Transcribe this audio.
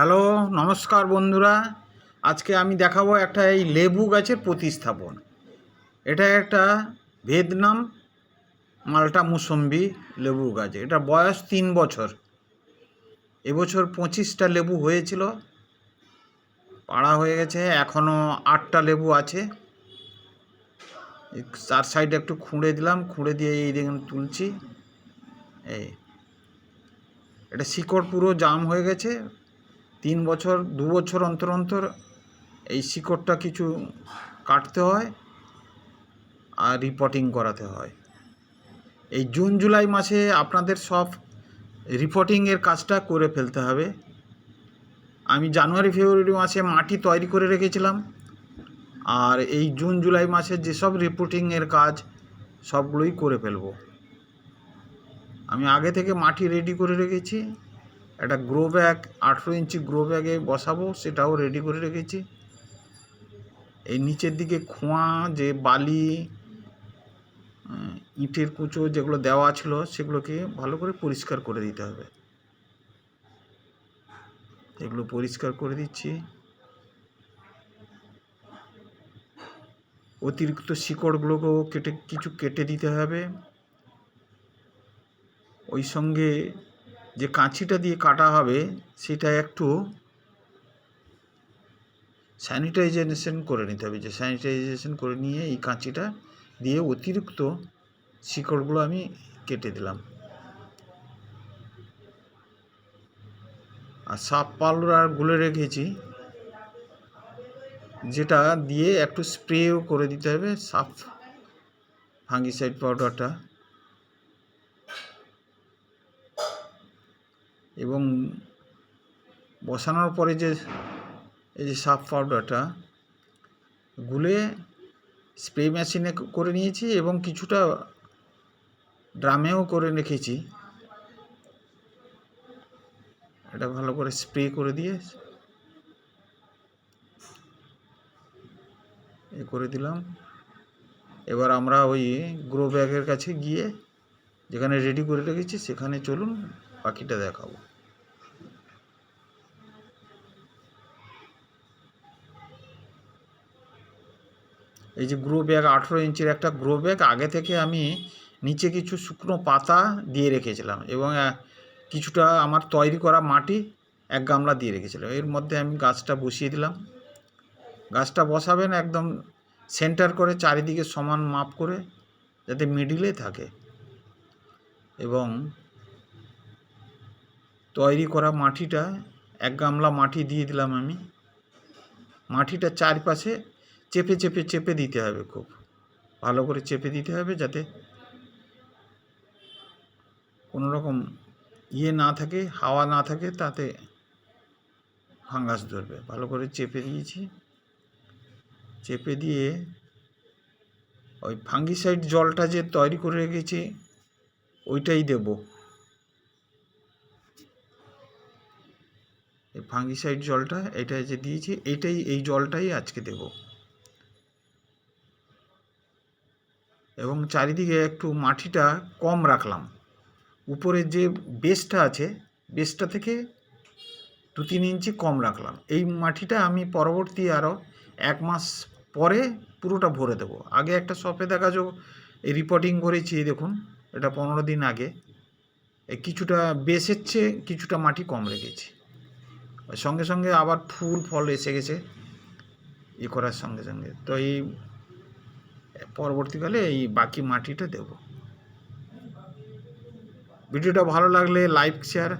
Hello, নমস্কার বন্ধুরা। আজকে আমি দেখাবো একটা এই লেবু গাছের প্রতিস্থাপন। এটা একটা ভিয়েতনাম, মালটা মুসম্বি লেবু গাছ। এটা বয়স তিন বছর। এবছর পঁচিশটা লেবু হয়েছিল, পাড়া হয়ে গেছে এখনও আটটা লেবু আছে। চার সাইডে একটু খুঁড়ে দিলাম, খুঁড়ে দিয়ে এই দেখুন তুলছি। এই, এটা শিকড় পুরো জাম হয়ে গেছে তিন বছর, দু বছর অন্তর অন্তর এই শিকড়টা কিছু কাটতে হয় আর রিপোর্টিং করাতে হয়। এই জুন, জুলাই মাসে আপনাদের সব রিপোর্টিংয়ের কাজটা করে ফেলতে হবে। আমি জানুয়ারি, ফেব্রুয়ারি মাসে মাটি তৈরি করে রেখেছিলাম। আর এই জুন, জুলাই মাসে যেসব রিপোর্টিংয়ের কাজ সবগুলোই করে ফেলব। আমি আগে থেকে মাটি রেডি করে রেখেছি। একটা গ্রো ব্যাগ আঠেরো ইঞ্চি গ্রো ব্যাগে বসাবো, সেটাও রেডি করে রেখেছি। এই নিচের দিকে খোঁয়া, যে বালি ইটের কুচো যেগুলো দেওয়া ছিল, সেগুলোকে ভালো করে পরিষ্কার করে দিতে হবে। এগুলো পরিষ্কার করে দিচ্ছি। অতিরিক্ত শিকড়গুলোকেও কেটে, কিছু কেটে দিতে হবে। ওই সঙ্গে যে কাঁচিটা দিয়ে কাটা হবে, সেটা একটু স্যানিটাইজেশন করে নিতে হবে। যে স্যানিটাইজেশন করে নিয়ে এই কাঁচিটা দিয়ে অতিরিক্ত শিকড়গুলো আমি কেটে দিলাম। আর সাপ পাউডার গুলে রেখেছি, যেটা দিয়ে একটু স্প্রেও করে দিতে হবে সাপ ফাঙ্গিসাইড পাউডারটা এবং বসানোর পরে যে, এই যে সাপ পাউডারটা, গুলে স্প্রে মেশিনে করে নিয়েছি এবং কিছুটা ড্রামেও করে রেখেছি। এটা ভালো করে স্প্রে করে দিয়ে এ করে দিলাম। এবার আমরা ওই গ্রো ব্যাগের কাছে গিয়ে যেখানে রেডি করে রেখেছি সেখানে চলুন পাখিটা দেখাবো। এই যে গ্রো ব্যাগ আঠেরো ইঞ্চির একটা গ্রো ব্যাগ আগে থেকে আমি নিচে কিছু শুকনো পাতা দিয়ে রেখেছিলাম এবং কিছুটা আমার তৈরি করা মাটি এক গামলা দিয়ে রেখেছিলাম এর মধ্যে আমি গাছটা বসিয়ে দিলাম। গাছটা বসাবেন একদম সেন্টার করে চারিদিকে সমান মাপ করে যাতে মিডিলে থাকে এবং তৈরি করা মাটিটা এক গামলা মাটি দিয়ে দিলাম আমি। মাটিটা চারপাশে চেপে চেপে চেপে দিতে হবে খুব। ভালো করে চেপে দিতে হবে যাতে কোনো রকম ইয়ে না থাকে, হাওয়া না থাকে, তাতে ফাঙ্গাস ধরবে। ভালো করে চেপে দিয়েছি। চেপে দিয়ে ওই ফাঙ্গিসাইড জলটা যে তৈরি করে রেখেছি, ওইটাই দেব। এই ফাঙ্গিসাইড জলটা এটা যে দিয়েছি, এটাই, এই জলটাই আজকে দেব। এবং চারিদিকে একটু মাটিটা কম রাখলাম। উপরে যে বেসটা আছে, বেসটা থেকে দু তিন ইঞ্চি কম রাখলাম। এই মাটিটা আমি পরবর্তী আরও এক মাস পরে পুরোটা ভরে দেবো। আগে একটা দেখা যাও, এই রিপোর্টিং করেছি দেখুন, এটা পনেরো দিন আগে। কিছুটা বেসের চেয়ে কিছুটা মাটি কম রেখেছি। সঙ্গে সঙ্গে আবার ফুল, ফল এসে গেছে ই করার সঙ্গে সঙ্গে। তো এই পরবর্তীকালে এই বাকি মাটিটা দেব। ভিডিওটা ভালো লাগলে লাইক শেয়ার